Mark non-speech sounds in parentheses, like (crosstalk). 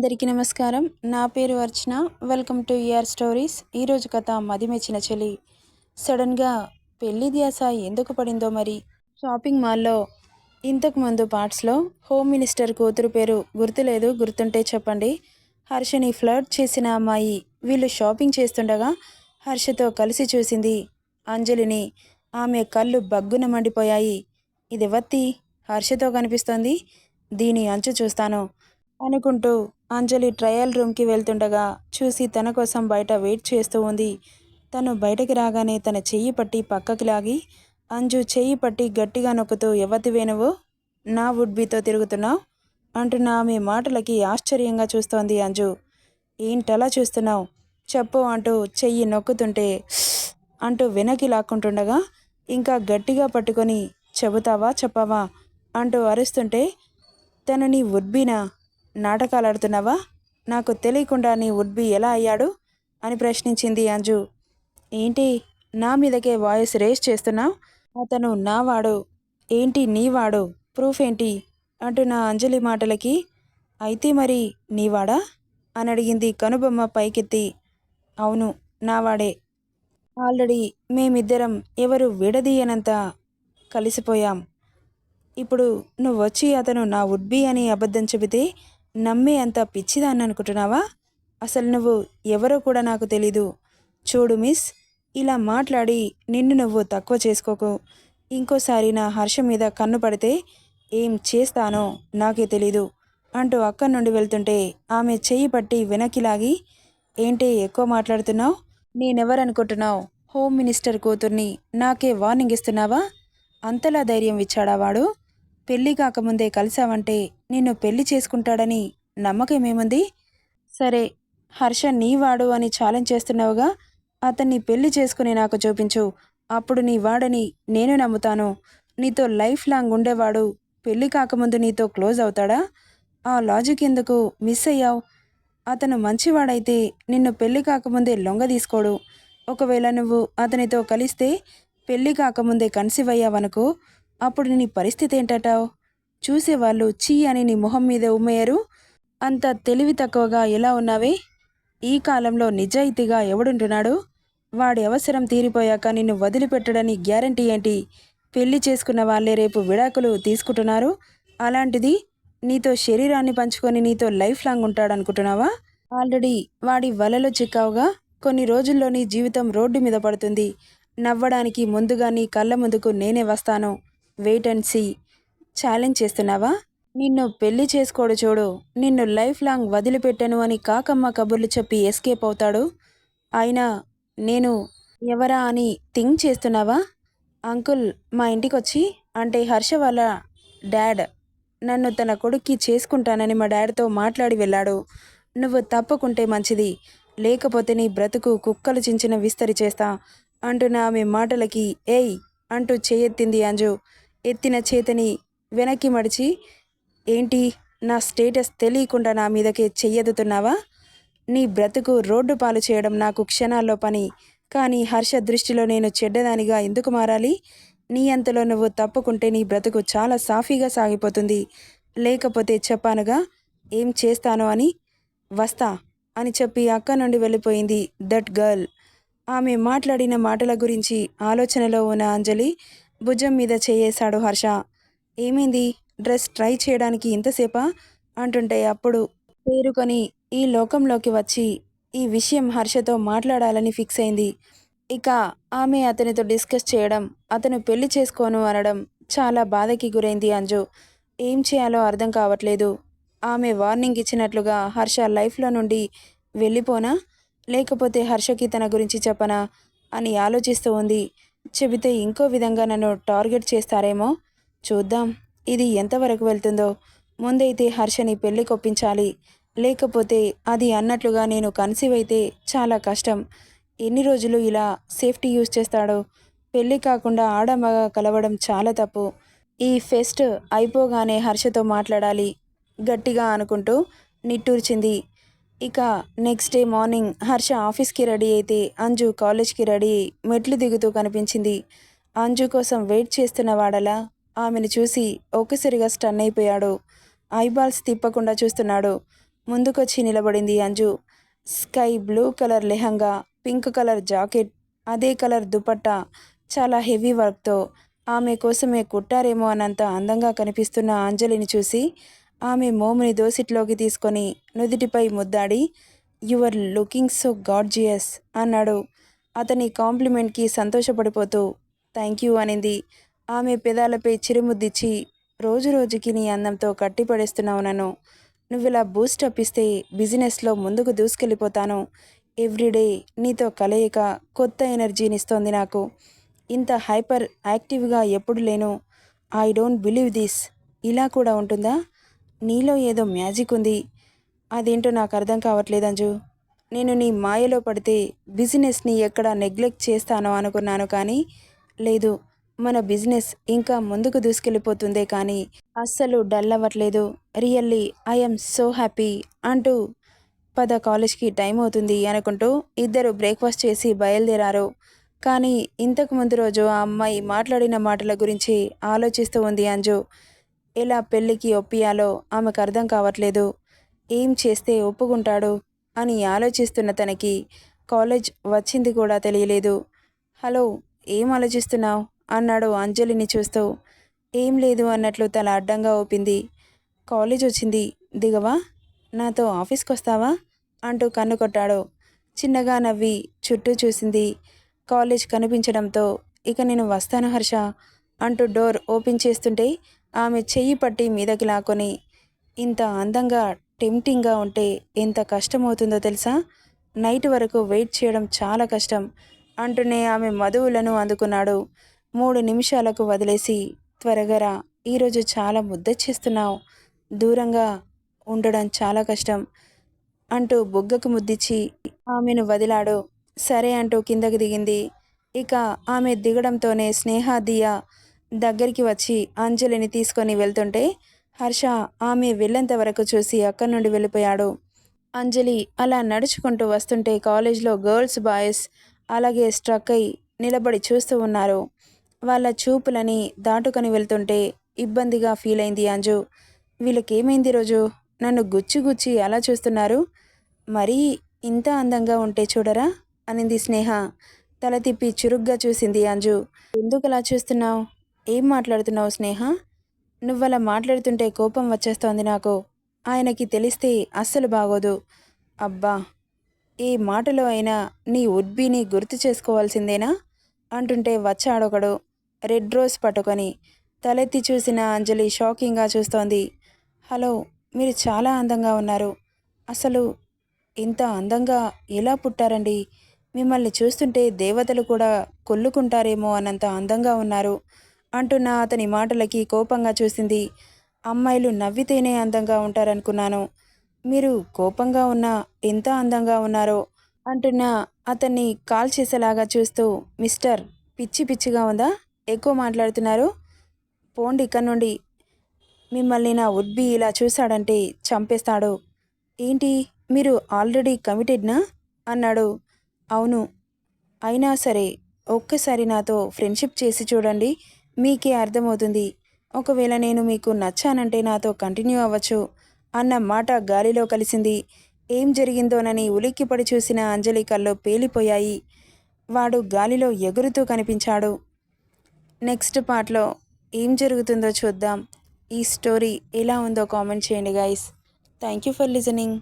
అందరికీ నమస్కారం. నా పేరు Archana. Welcome to ear stories ఈరోజు కథ మదిమెచ్చిన చెలి. సడన్గా పెళ్ళి ధ్యాస ఎందుకు పడిందో మరి? షాపింగ్ మాల్లో ఇంతకు ముందు పార్ట్స్లో హోమ్ మినిస్టర్ కూతురు పేరు గుర్తులేదు గుర్తుంటే చెప్పండి. హర్షని ఫ్లర్ట్ చేసిన అమ్మాయి వీళ్ళు షాపింగ్ చేస్తుండగా హర్షతో కలిసి చూసింది అంజలిని. ఆమె కళ్ళు బగ్గున మండిపోయాయి. ఇది వత్తి హర్షతో కనిపిస్తోంది. దీని అంచు చూస్తాను. అనుకుంటూ అంజలి ట్రయల్ రూమ్కి వెళ్తుండగా చూసి తన కోసం బయట వెయిట్ చేస్తూ ఉంది. తను బయటకి రాగానే తన చెయ్యి పట్టి పక్కకి లాగి అంజు చెయ్యి పట్టి గట్టిగా నొక్కుతూ ఎవతివే నువ్వు? నా వుడ్బీతో తిరుగుతున్నావు? అంటున్న ఆమె మాటలకి ఆశ్చర్యంగా చూస్తోంది అంజు. ఏంటలా చూస్తున్నావు? చెప్పు అంటూ చెయ్యి నొక్కుతుంటే (sniffs) అంటూ వెనక్కి లాక్కుంటుండగా ఇంకా గట్టిగా పట్టుకొని చెబుతావా చెప్పవా? అంటూ అరుస్తుంటే తను నీ వుడ్బీనా నాటకాలు ఆడుతున్నావా నాకు తెలియకుండా నీ ఉడ్బి ఎలా అయ్యాడు? అని ప్రశ్నించింది అంజు. ఏంటి? నా మీదకే వాయిస్ రేస్ చేస్తున్నావు? అతను నావాడు. ఏంటి నీవాడు? ప్రూఫ్ ఏంటి అంటున్న అంజలి మాటలకి అయితే మరి నీవాడా? అని అడిగింది కనుబొమ్మ పైకెత్తి. అవును నావాడే. ఆల్రెడీ మేమిద్దరం ఎవరు విడదీయనంత కలిసిపోయాం. ఇప్పుడు నువ్వు వచ్చి అతను నా ఉడ్బి అని అబద్ధం చెబితే నమ్మే అంత పిచ్చిదాన్ని అనుకుంటున్నావా? అసలు నువ్వు ఎవరో కూడా నాకు తెలీదు. చూడు మిస్ ఇలా మాట్లాడి నిన్ను నువ్వు తక్కువ చేసుకోకు. ఇంకోసారి నా హర్షం మీద కన్ను పడితే ఏం చేస్తానో నాకే తెలీదు అంటూ అక్కడి నుండి వెళ్తుంటే ఆమె చెయ్యి పట్టి వెనక్కి లాగి ఏంటి ఎక్కువ మాట్లాడుతున్నావు? నేనెవరనుకుంటున్నావు? హోమ్ మినిస్టర్ కూతుర్ని నాకే వార్నింగ్ ఇస్తున్నావా? అంతలా ధైర్యం ఇచ్చాడా వాడు? పెళ్ళి కాకముందే కలిసావంటే నిన్ను పెళ్ళి చేసుకుంటాడని నమ్మకమేముంది? సరే హర్ష నీవాడు అని ఛాలెంజ్ చేస్తున్నావుగా అతన్ని పెళ్ళి చేసుకుని నాకు చూపించు. అప్పుడు నీ వాడని నేను నమ్ముతాను. నీతో లైఫ్ లాంగ్ ఉండేవాడు పెళ్ళి కాకముందు నీతో క్లోజ్ అవుతాడా? ఆ లాజిక్ ఎందుకు మిస్ అయ్యావు? అతను మంచివాడైతే నిన్ను పెళ్ళి కాకముందే లొంగ తీసుకోడు. ఒకవేళ నువ్వు అతనితో కలిస్తే పెళ్ళి కాకముందే కన్సీవ్ అయ్యావనుకో అప్పుడు నీ పరిస్థితి ఏంటటావు? చూసేవాళ్ళు చీ అని నీ మొహం మీద ఉమ్మేయరు. అంత తెలివి తక్కువగా ఎలా ఉన్నావే? ఈ కాలంలో నిజాయితీగా ఎవడుంటున్నాడు? వాడి అవసరం తీరిపోయాక నిన్ను వదిలిపెట్టడని గ్యారంటీ ఏంటి? పెళ్ళి చేసుకున్న వాళ్ళే రేపు విడాకులు తీసుకుంటున్నారు. అలాంటిది నీతో శరీరాన్ని పంచుకొని నీతో లైఫ్ లాంగ్ ఉంటాడనుకుంటున్నావా? ఆల్రెడీ వాడి వలలో చిక్కావుగా కొన్ని రోజుల్లో నీ జీవితం రోడ్డు మీద పడుతుంది. నవ్వడానికి ముందుగా నీ కళ్ళ ముందుకు నేనే వస్తాను. వెయిట్ అండ్ సీ ఛాలెంజ్ చేస్తున్నావా? నిన్ను పెళ్ళి చేసుకోడు చూడు. నిన్ను లైఫ్ లాంగ్ వదిలిపెట్టను అని కాకమ్మ కబుర్లు చెప్పి ఎస్కేప్ అవుతాడు. అయినా నేను ఎవరా అని థింక్ చేస్తున్నావా? అంకుల్ మా ఇంటికి వచ్చి అంటే హర్ష వాళ్ళ డాడ్ నన్ను తన కొడుక్కి చేసుకుంటానని మా డాడ్తో మాట్లాడి వెళ్ళాడు. నువ్వు తప్పకుంటే మంచిది. లేకపోతే నీ బ్రతుకు కుక్కలు చించిన విస్తరి చేస్తా. అంటున్న ఆమె మాటలకి ఏయ్ అంటూ చేయెత్తింది అంజు. ఎత్తిన చేతిని వెనక్కి మడిచి ఏంటి నా స్టేటస్ తెలియకుండా నా మీదకే చెయ్యదుతున్నావా? నీ బ్రతుకు రోడ్డు పాలు చేయడం నాకు క్షణాల్లో పని. కానీ హర్ష దృష్టిలో నేను చెడ్డదానిగా ఎందుకు మారాలి? నీ అంతలో నువ్వు తప్పుకుంటే నీ బ్రతుకు చాలా సాఫీగా సాగిపోతుంది. లేకపోతే చెప్పానుగా ఏం చేస్తాను అని? వస్తా అని చెప్పి అక్క నుండి వెళ్ళిపోయింది దట్ గర్ల్. ఆమె మాట్లాడిన మాటల గురించి ఆలోచనలో ఉన్న అంజలి భుజం మీద చేయేశాడు హర్ష. ఏమైంది? డ్రెస్ ట్రై చేయడానికి ఇంతసేపా? అంటుంటే అప్పుడు పేరుకొని ఈ లోకంలోకి వచ్చి ఈ విషయం హర్షతో మాట్లాడాలని ఫిక్స్ అయింది. ఇక ఆమె అతనితో డిస్కస్ చేయడం అతను పెళ్ళి చేసుకోను అనడం చాలా బాధకి గురైంది అంజు. ఏం చేయాలో అర్థం కావట్లేదు. ఆమె వార్నింగ్ ఇచ్చినట్లుగా హర్ష లైఫ్లో నుండి వెళ్ళిపోనా? లేకపోతే హర్షకి తన గురించి చెప్పనా? అని ఆలోచిస్తూ ఉంది. చెబితే ఇంకో విధంగా నన్ను టార్గెట్ చేస్తారేమో? చూద్దాం. ఇది ఎంతవరకు వెళ్తుందో? ముందైతే హర్షని పెళ్ళి కొప్పించాలి. లేకపోతే అది అన్నట్లుగా నేను కన్సీవ్ అయితే చాలా కష్టం. ఎన్ని రోజులు ఇలా సేఫ్టీ యూజ్ చేస్తాడో? పెళ్ళి కాకుండా ఆడమగా కలవడం చాలా తప్పు. ఈ ఫెస్ట్ అయిపోగానే హర్షతో మాట్లాడాలి. గట్టిగా అనుకుంటూ నిట్టూర్చింది ఇక నెక్స్ట్ డే మార్నింగ్ హర్ష ఆఫీస్కి రెడీ అయితే అంజు కాలేజ్కి రెడీ మెట్లు దిగుతూ కనిపించింది. అంజు కోసం వెయిట్ చేస్తున్న వాడలా ఆమెను చూసి ఒక్కసారిగా స్టన్ అయిపోయాడు. ఐబాల్స్ తిప్పకుండా చూస్తున్నాడు. ముందుకొచ్చి నిలబడింది Anju. Sky blue colour lehenga pink colour jacket అదే కలర్ దుపట్టా చాలా హెవీ వర్క్తో ఆమె కోసమే కుట్టారేమో అన్నంత అందంగా కనిపిస్తున్న అంజలిని చూసి ఆమె మోముని దోసిట్లోకి తీసుకొని నుదిటిపై ముద్దాడి యువర్ లుకింగ్ సో గాడ్జియస్ అన్నాడు. అతని కాంప్లిమెంట్కి సంతోషపడిపోతూ థ్యాంక్ యూ అనింది. ఆమె పెదాలపై చిరుముద్దిచ్చి రోజు రోజుకి నీ అందంతో కట్టిపడేస్తున్నావు నన్ను. నువ్వు ఇలా బూస్ట్ అప్ ఇస్తే బిజినెస్లో ముందుకు దూసుకెళ్ళిపోతాను. ఎవ్రీడే నీతో కలయిక కొత్త ఎనర్జీనిస్తోంది నాకు. ఇంత హైపర్ యాక్టివ్గా ఎప్పుడు లేను. I don't believe this. ఇలా కూడా ఉంటుందా? నీలో ఏదో మ్యాజిక్ ఉంది. అదేంటో నాకు అర్థం కావట్లేదు అంజు. నేను నీ మాయలో పడితే బిజినెస్ని ఎక్కడ నెగ్లెక్ట్ చేస్తానో అనుకున్నాను కానీ లేదు మన బిజినెస్ ఇంకా ముందుకు దూసుకెళ్ళిపోతుందే కానీ అస్సలు డల్ అవ్వట్లేదు. రియల్లీ ఐఎమ్ సో హ్యాపీ అంటూ పద కాలేజ్కి టైం అవుతుంది అనుకుంటూ ఇద్దరు బ్రేక్ఫాస్ట్ చేసి బయలుదేరారు. కానీ ఇంతకు ముందు రోజు ఆ అమ్మాయి మాట్లాడిన మాటల గురించి ఆలోచిస్తూ ఉంది అంజు. ఎలా పెళ్ళికి ఒప్పియాలో ఆమెకు అర్థం కావట్లేదు. ఏం చేస్తే ఒప్పుకుంటాడు అని ఆలోచిస్తున్న తనకి కాలేజ్ వచ్చింది కూడా తెలియలేదు. హలో ఏం ఆలోచిస్తున్నావు? అన్నాడు అంజలిని చూస్తూ. ఏం లేదు అన్నట్లు తల అడ్డంగా ఊపింది. కాలేజ్ వచ్చింది దిగవా? నాతో ఆఫీస్కి వస్తావా అంటూ కన్ను కొట్టాడు. చిన్నగా నవ్వి చుట్టూ చూసింది. కాలేజ్ కనిపించడంతో ఇక నేను వస్తాను హర్ష అంటూ డోర్ ఓపెన్ చేస్తుంటే ఆమె చెయ్యి పట్టి మీదకి లాక్కొని ఇంత అందంగా టెంప్టింగ్గా ఉంటే ఎంత కష్టమవుతుందో తెలుసా? నైట్ వరకు వెయిట్ చేయడం చాలా కష్టం అంటూనే ఆమె మధువులను అందుకున్నాడు. మూడు నిమిషాలకు వదిలేసి త్వరగా ఈరోజు చాలా ముద్ద చేస్తున్నావు. దూరంగా ఉండడం చాలా కష్టం అంటూ బుగ్గకు ముద్దిచ్చి ఆమెను వదిలాడు. సరే అంటూ కిందకి దిగింది. ఇక ఆమె దిగడంతోనే స్నేహ దియా దగ్గరికి వచ్చి అంజలిని తీసుకొని వెళ్తుంటే హర్ష ఆమె వెళ్ళేంత వరకు చూసి అక్కడి నుండి వెళ్ళిపోయాడు. అంజలి అలా నడుచుకుంటూ వస్తుంటే కాలేజ్లో గర్ల్స్ బాయ్స్ అలాగే స్ట్రక్ అయి నిలబడి చూస్తూ ఉన్నారు. వాళ్ళ చూపులని దాటుకొని వెళ్తుంటే ఇబ్బందిగా ఫీల్ అయింది అంజు. వీళ్ళకేమైంది రోజు? నన్ను గుచ్చి గుచ్చి అలా చూస్తున్నారు. మరీ ఇంత అందంగా ఉంటే చూడరా? అనింది స్నేహ. తల తిప్పి చురుగ్గా చూసింది అంజు. ఎందుకు అలా చూస్తున్నావు? ఏం మాట్లాడుతున్నావు స్నేహ? నువ్వలా మాట్లాడుతుంటే కోపం వచ్చేస్తోంది నాకు. ఆయనకి తెలిస్తే అస్సలు బాగోదు. అబ్బా ఏ మాటలో అయినా నీ ఉడ్బీని గుర్తు చేసుకోవాల్సిందేనా? అంటుంటే వచ్చాడొకడు. రెడ్ రోజ్ పట్టుకొని తలెత్తి చూసిన అంజలి షాకింగ్గా చూస్తోంది. హలో మీరు చాలా అందంగా ఉన్నారు. అసలు ఇంత అందంగా ఎలా పుట్టారండి? మిమ్మల్ని చూస్తుంటే దేవతలు కూడా కొల్లుకుంటారేమో అన్నంత అందంగా ఉన్నారు. అంటున్న అతని మాటలకి కోపంగా చూసింది. అమ్మాయిలు నవ్వితేనే అందంగా ఉంటారనుకున్నాను. మీరు కోపంగా ఉన్నా ఎంత అందంగా ఉన్నారో అంటున్న అతన్ని కాల్ చేసేలాగా చూస్తూ మిస్టర్ పిచ్చి పిచ్చిగా ఉందా? ఎక్కువ మాట్లాడుతున్నారు. పోండి ఇక్కడ నుండి. మిమ్మల్ని నా ఉడ్బి ఇలా చూశాడంటే చంపేస్తాడు. ఏంటి? మీరు ఆల్రెడీ కమిటెడ్నా అన్నాడు. అవును. అయినా సరే ఒక్కసారి నాతో ఫ్రెండ్షిప్ చేసి చూడండి. మీకే అర్థమవుతుంది. ఒకవేళ నేను మీకు నచ్చానంటే నాతో కంటిన్యూ అవ్వచ్చు. అన్న మాట గాలిలో కలిసింది. ఏం జరిగిందోనని ఉలిక్కిపడి చూసిన అంజలి కళ్ళు పేలిపోయాయి. వాడు గాలిలో ఎగురుతూ కనిపించాడు. నెక్స్ట్ పార్ట్లో ఏం జరుగుతుందో చూద్దాం. ఈ స్టోరీ ఎలా ఉందో కామెంట్ చేయండి guys thank you for listening